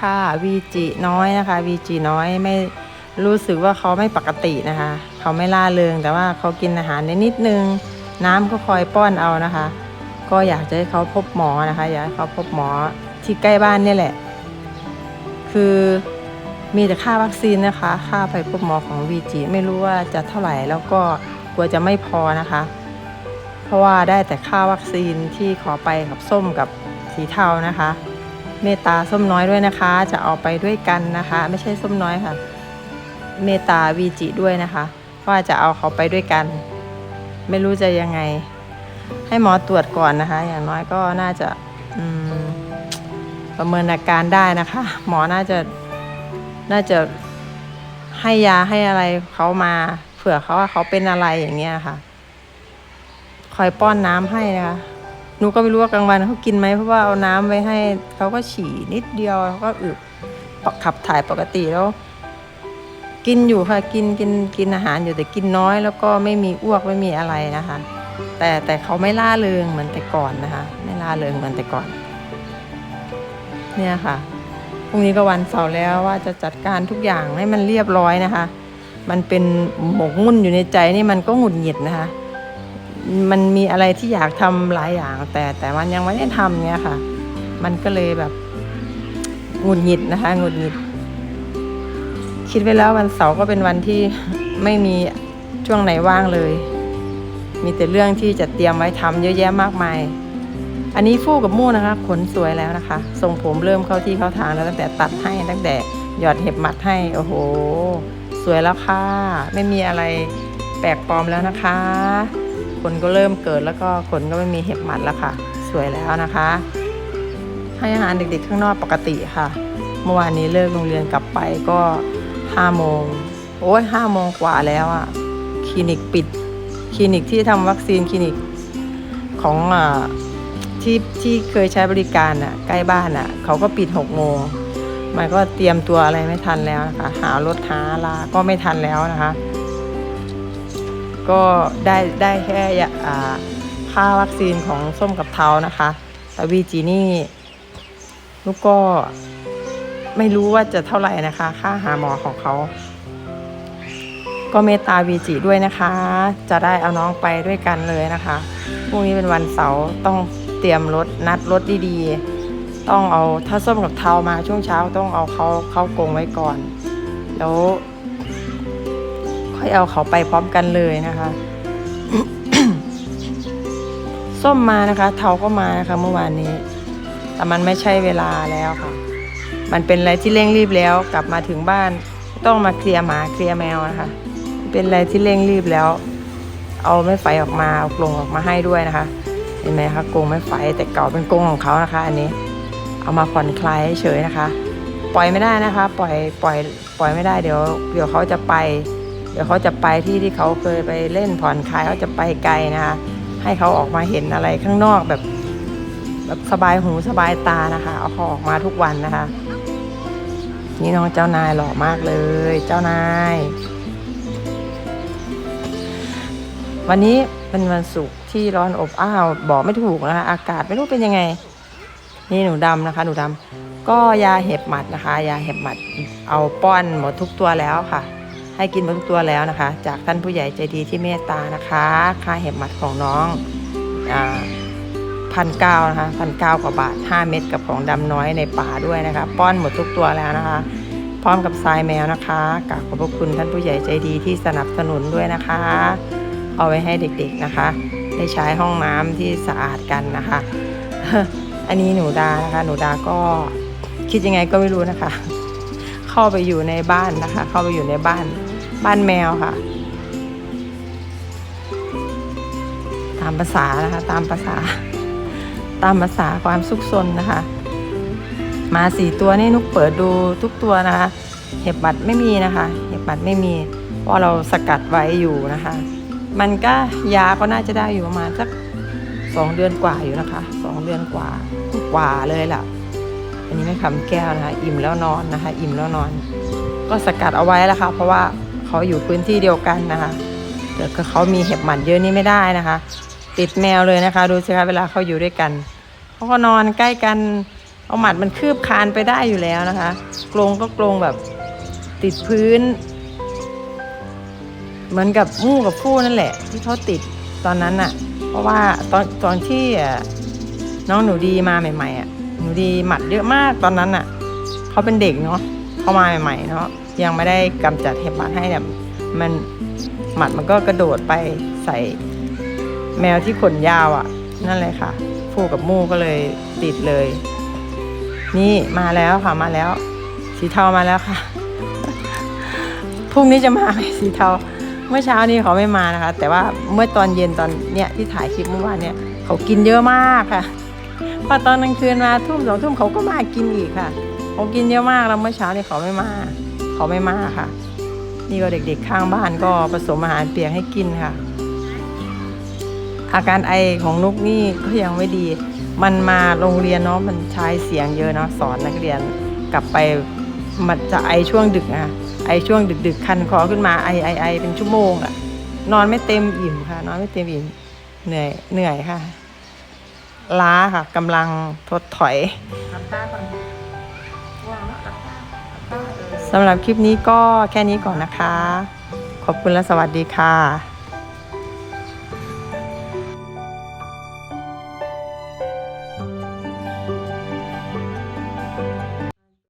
ค่ะวีจิน้อยนะคะวีจิน้อยไม่รู้สึกว่าเขาไม่ปกตินะคะ เขาไม่ล่าเริงแต่ว่าเขากินอาหารนิดนึง น้ำก็คอยป้อนเอานะคะ ก็อยากจะให้เขาพบหมอนะคะ อยากให้เขาพบหมอที่ใกล้บ้านนี่แหละ คือมีแต่ค่าวัคซีนนะคะ ค่าไปพบหมอของวีจิไม่รู้ว่าจะเท่าไหร่แล้วก็กลัวจะไม่พอนะคะ เพราะว่าได้แต่ค่าวัคซีนที่ขอไปกับส้มกับสีเทานะคะ เมตตาส้มน้อยด้วยนะคะ จะเอาไปด้วยกันนะคะ ไม่ใช่ส้มน้อยค่ะ เมตตาวีจิด้วยนะคะ ว่าจะเอาเขาไปด้วยกัน ไม่รู้จะยังไง ให้หมอตรวจก่อนนะคะ อย่างน้อยก็น่าจะประเมินอาการได้นะคะ หมอน่าจะน่าจะให้ยาให้อะไรเขามาเผื่อเขาว่าเขาเป็นอะไรอย่างเงี้ยค่ะ คอยป้อนน้ำให้นะคะ หนูก็ไม่รู้ว่ากลางวันเขากินไหมเพราะว่าเอาน้ำไว้ให้เขาก็ฉี่นิดเดียวเขาก็อึขับถ่ายปกติแล้ว กินอยู่ค่ะกินกินกินอาหารอยู่แต่กินน้อย แล้วก็ไม่มีอ้วกไม่มีอะไรนะคะ แต่แต่เขาไม่ล่าเริงเหมือนแต่ก่อนนะคะ ไม่ล่าเริงเหมือนแต่ก่อน เนี่ยค่ะพรุ่งนี้ก็วันเสาร์แล้วว่าจะจัดการทุกอย่างให้มันเรียบร้อยนะคะ มันเป็นหมกมุ่นอยู่ในใจนี่มันก็หงุดหงิดนะคะ มันมีอะไรที่อยากทำหลายอย่าง แต่แต่มันยังไม่ได้ทำเนี่ยค่ะ มันก็เลยแบบหงุดหงิดนะคะหงุดหงิด คิดไว้แล้ววันเสาร์ก็เป็นวันที่ไม่มีช่วงไหนว่างเลย มีแต่เรื่องที่จะเตรียมไว้ทำเยอะแยะมากมาย อันนี้ฟู่กับมู่นะคะขนสวยแล้วนะคะ ทรงผมเริ่มเข้าที่เข้าทางแล้วตั้งแต่ตัดให้ตั้งแต่หยอดเห็บหมัดให้ โอ้โห สวยแล้วค่ะ ไม่มีอะไรแปลกปลอมแล้วนะคะ ขนก็เริ่มเกิดแล้วก็ขนก็ไม่มีเห็บหมัดแล้วค่ะ สวยแล้วนะคะ ให้อาหารเด็กๆ ข้างนอกปกติค่ะ เมื่อวานนี้เลิกโรงเรียนกลับไปก็ห้าโมงโอ้ยห้าโมงกว่าแล้วอะคลินิกปิดคลินิกที่ทำวัคซีนคลินิกของอ่าที่ที่เคยใช้บริการอะใกล้บ้านอะเขาก็ปิดหกโมงมันก็เตรียมตัวอะไรไม่ทันแล้วนะคะหารถหาลาก็ไม่ทันแล้วนะคะ ก็ได้ได้แค่ค่าวัคซีนของส้มกับเทานะคะ แต่วีจีนี่ลูกก็ไม่รู้ว่าจะเท่าไหร่นะคะ ค่าหาหมอของเขา ก็เมตตาวีจิด้วยนะคะ จะได้เอาน้องไปด้วยกันเลยนะคะพรุ่งนี้เป็นวันเสาร์ต้องเตรียมรถนัดรถดีๆ ต้องเอาถ้าส้มกับเทามาช่วงเช้าต้องเอาเขาเข้ากรงไว้ก่อน แล้ว อยเอาเขาไปพร้อมกันเลยนะคะ ส้มมานะคะ เทาก็มานะคะ เมื่อวานนี้ แต่มันไม่ใช่เวลาแล้วค่ะ มันเป็นอะไรที่เร่งรีบแล้ว กลับมาถึงบ้าน ต้องมาเคลียร์หมาเคลียร์แมวนะคะ เป็นอะไรที่เร่งรีบแล้ว เอาไม้ไฟออกมาเอากรงออกมาให้ด้วยนะคะ เห็นไหมคะกรงไม้ไฟแต่เก่าเป็นกรงของเขานะคะ อันนี้ เอามาผ่อนคลายเฉยนะคะ ปล่อยไม่ได้นะคะ ปล่อยปล่อย ปล่อยไม่ได้เดี๋ยว เดี๋ยวเขาจะไป เดี๋ยวเขาจะไปที่ที่เขาเคยไปเล่นผ่อนคลายเขาจะไปไกลนะคะให้เขาออกมาเห็นอะไรข้างนอกแบบแบบสบายหูสบายตานะคะ เอาเขาออกมาทุกวันนะคะ นี่น้องเจ้านายหล่อมากเลย เจ้านาย วันนี้เป็นวันศุกร์ที่ร้อนอบอ้าวบอกไม่ถูกนะคะ อากาศไม่รู้เป็นยังไง นี่หนูดำนะคะ หนูดำก็ยาเห็บหมัดนะคะ ยาเห็บหมัดเอาป้อนหมดทุกตัวแล้วค่ะ ให้กินหมดทุกตัวแล้วนะคะ จากท่านผู้ใหญ่ใจดีที่เมตตานะคะ ค่าเห็บหมัดของน้องพันเก้านะคะพันเก้ากว่าบาท 5 เม็ดกับของดำน้อยในป่าด้วยนะคะ ป้อนหมดทุกตัวแล้วนะคะ พร้อมกับทรายแมวนะคะกราบขอบพระคุณท่านผู้ใหญ่ใจดีที่สนับสนุนด้วยนะคะ เอาไว้ให้เด็กๆนะคะ ได้ใช้ห้องน้ำที่สะอาดกันนะคะ อันนี้หนูดานะคะ หนูดาก็คิดยังไงก็ไม่รู้นะคะ เข้าไปอยู่ในบ้านนะคะ เข้าไปอยู่ในบ้าน บ้านแมวค่ะ ตามภาษานะคะ ตามภาษา ตามภาษาความสุขสนนะคะ มาสี่ตัวนี่นุกเปิดดูทุกตัวนะคะ เห็บบัดไม่มีนะคะ เห็บบัดไม่มีเพราะเราสกัดไว้อยู่นะคะ มันก็ยาก็น่าจะได้อยู่ประมาณสักสองเดือนกว่าอยู่นะคะสองเดือนกว่ากว่าเลยล่ะ อันนี้ไม่คำแก้วนะคะ อิ่มแล้วนอนนะคะ อิ่มแล้วนอน ก็สกัดเอาไว้แล้วค่ะ เพราะว่า เขาอยู่พื้นที่เดียวกันนะคะเดี๋ยวเขามีเห็บหมันเยอะนี่ไม่ได้นะคะ ติดแมวเลยนะคะ ดูสิคะเวลาเขาอยู่ด้วยกันเขาก็นอนใกล้กันเอาหมัดมันคืบคานไปได้อยู่แล้วนะคะกรงก็กรงแบบติดพื้น เหมือนกับมู่กับฟู่นั่นแหละ ที่เขาติดตอนนั้นน่ะเพราะว่าตอนตอนที่น้องหนูดีมาใหม่ๆอะหนูดีหมัดเยอะมากตอนนั้นน่ะเขาเป็นเด็กเนาะ เข้ามาใหม่ๆเนาะยังไม่ได้กำจัดเห็บหมัดให้เนี่ยมันหมัดมันก็กระโดดไปใส่แมวที่ขนยาวอะ นั่นเลยค่ะ ฟูกับมูก็เลยติดเลย นี่มาแล้วค่ะมาแล้ว สีเทามาแล้วค่ะพรุ่งนี้จะมาไหมสีเทาเมื่อเช้านี้เขาไม่มานะคะ แต่ว่าเมื่อตอนเย็นตอนเนี้ยที่ถ่ายคลิปเมื่อวานเนี่ยเขากินเยอะมากค่ะ พอตอนกลางคืนมาทุ่มสองทุ่มเขาก็มากินอีกค่ะ เขากินเยอะมากแล้วเมื่อเช้านี้เขาไม่มาเขาไม่มาค่ะ นี่ก็เด็กๆข้างบ้านก็ผสมอาหารเปียกให้กินค่ะ อาการไอของนุกนี่ก็ยังไม่ดี มันมาโรงเรียนเนาะมันใช้เสียงเยอะเนาะสอนนักเรียนกลับไปมันจะไอช่วงดึกนะไอช่วงดึกๆ คันคอขึ้นมาไอไอไอเป็นชั่วโมงอะนอนไม่เต็มอิ่มค่ะ นอนไม่เต็มอิ่มเหนื่อยเหนื่อยค่ะ ล้าค่ะกำลังทดถอย สำหรับคลิปนี้ก็แค่นี้ก่อนนะคะ ขอบคุณและสวัสดีค่ะ